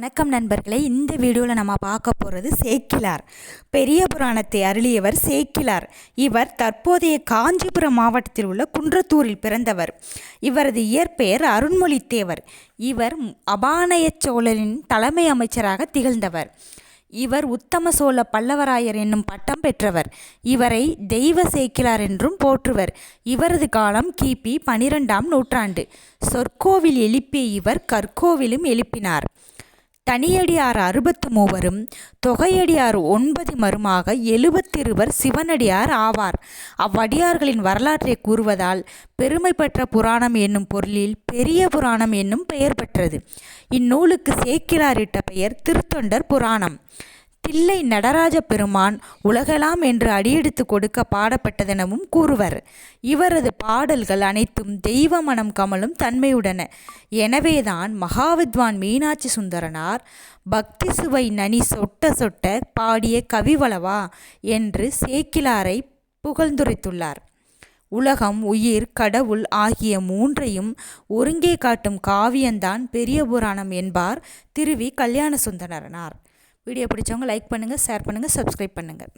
வணக்கம் நண்பர்களே. இந்த வீடியோவில் நம்ம பார்க்க போகிறது சேக்கிலார். பெரிய புராணத்தை அருளியவர் சேக்கிலார். இவர் தற்போதைய காஞ்சிபுரம் மாவட்டத்தில் உள்ள குன்றத்தூரில் பிறந்தவர். இவரது இயற்பெயர் அருண்மொழித்தேவர். இவர் அபானய சோழரின் தலைமை அமைச்சராக திகழ்ந்தவர். இவர் உத்தம சோழ பல்லவராயர் என்னும் பட்டம் பெற்றவர். இவரை தெய்வ சேக்கிலார் என்றும் போற்றுவர். இவரது காலம் கிபி பனிரெண்டாம் நூற்றாண்டு. சொற்கோவில் எழுப்பிய இவர் கற்கோவிலும் எழுப்பினார். தனியடியார் அறுபத்து மூவரும் தொகையடியார் ஒன்பது மருமாக எழுபத்திருவர் சிவனடியார் ஆவார். அவ்வடியார்களின் வரலாற்றை கூறுவதால் பெருமை பெற்ற புராணம் என்னும் பொருளில் பெரிய புராணம் என்னும் பெயர் பெற்றது. இந்நூலுக்கு சேக்கிலாரிட்ட பெயர் திருத்தொண்டர் புராணம். தில்லை நடராஜ பெருமான் உலகலாம் என்று அடியெடுத்து கொடுக்க பாடப்பட்டதெனவும் கூறுவர். இவரது பாடல்கள் அனைத்தும் தெய்வ மனம் கமலும் தன்மையுடன. எனவேதான் மகாவித்வான் மீனாட்சி சுந்தரனார் பக்தி சுவை நனி சொட்ட சொட்ட பாடிய கவிவளவா என்று சேக்கிலாரை புகழ்ந்துரைத்துள்ளார். உலகம் உயிர் கடவுள் ஆகிய மூன்றையும் ஒருங்கே காட்டும் காவியந்தான் பெரிய புராணம் என்பார் திருவி கல்யாண சுந்தரனார். வீடியோ பிடிச்சவங்க லைக் பண்ணுங்கள் ஷேர் பண்ணுங்கள் சப்ஸ்கிரைப் பண்ணுங்கள்